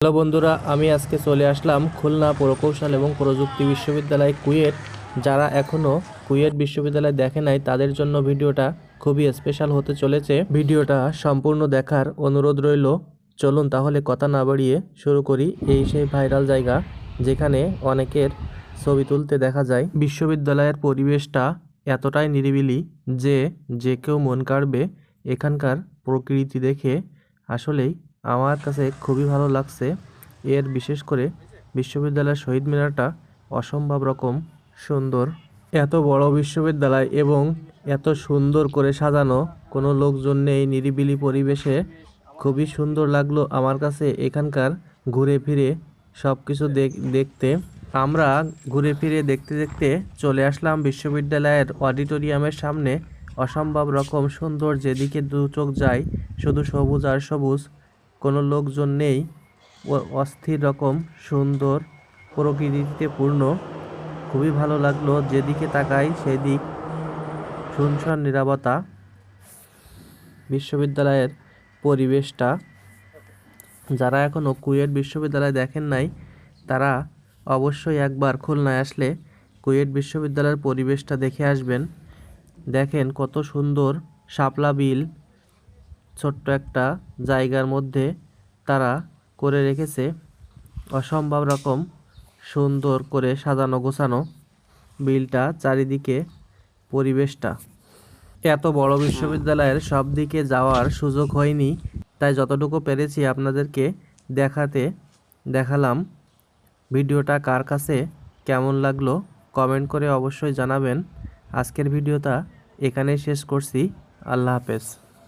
Hello বন্ধুরা, আমি আজকে চলে আসলাম খুলনা প্রকৌশল এবং প্রযুক্তি বিশ্ববিদ্যালয় কুয়েট। যারা এখনও কুয়েট বিশ্ববিদ্যালয় দেখে নাই, তাদের জন্য ভিডিওটা খুবই স্পেশাল হতে চলেছে। ভিডিওটা সম্পূর্ণ দেখার অনুরোধ রইল। চলুন তাহলে কথা না বাড়িয়ে শুরু করি এই সেই ভাইরাল জায়গা, যেখানে অনেকের ছবি তুলতে দেখা যায়। বিশ্ববিদ্যালয়ের পরিবেশটা এতটাই নিরিবিলি যে যে কেউ মন কাড়বে এখানকার প্রকৃতি দেখে আসলেই আমার কাছে খুবই ভালো লাগছে। এর বিশেষ করে বিশ্ববিদ্যালয়ের শহীদ মিনারটা অসম্ভব রকম সুন্দর। এত বড় বিশ্ববিদ্যালয় এবং এত সুন্দর করে সাজানো। কোনো লোকজন নেই, নিরিবিলি পরিবেশে। খুবই সুন্দর লাগল আমার কাছে এখানকার ঘুরে ফিরে সব কিছু দেখতে। আমরা ঘুরে ফিরে দেখতে দেখতে চলে আসলাম বিশ্ববিদ্যালয়ের অডিটোরিয়ামের সামনে। অসম্ভব রকম সুন্দর যেদিকে দু চোখ যায়, শুধু সবুজ আর সবুজ। কোনো লোকজন নেই। ও- অস্থির রকম, সুন্দর, প্রকৃতিতে পূর্ণ। খুবই ভালো লাগল, যেদিকে তাকাই সেদিক শুনশান নিরাপত্তা। বিশ্ববিদ্যালয়ের পরিবেশটা। যারা এখনও কুয়েট বিশ্ববিদ্যালয় দেখেন নাই, তারা অবশ্যই একবার খুলনায় আসলে কুয়েট বিশ্ববিদ্যালয়ের পরিবেশটা দেখে আসবেন। দেখেন কত সুন্দর, শাপলা বিল ছোট্ট একটা জায়গার মধ্যে তারা করে রেখেছে। অসম্ভব রকম সুন্দর করে সাজানো গোছানো বিলটা, চারিদিকে পরিবেশটা। এত বড় বিশ্ববিদ্যালয়ের সব দিকে যাওয়ার সুযোগ হয়নি, তাই যতটুকু পেরেছি আপনাদেরকে দেখাতে দেখালাম। ভিডিওটা কার কাছে কেমন লাগল কমেন্ট করে অবশ্যই জানাবেন। আজকের ভিডিওটা এখানেই শেষ করছি। আল্লাহ হাফেজ।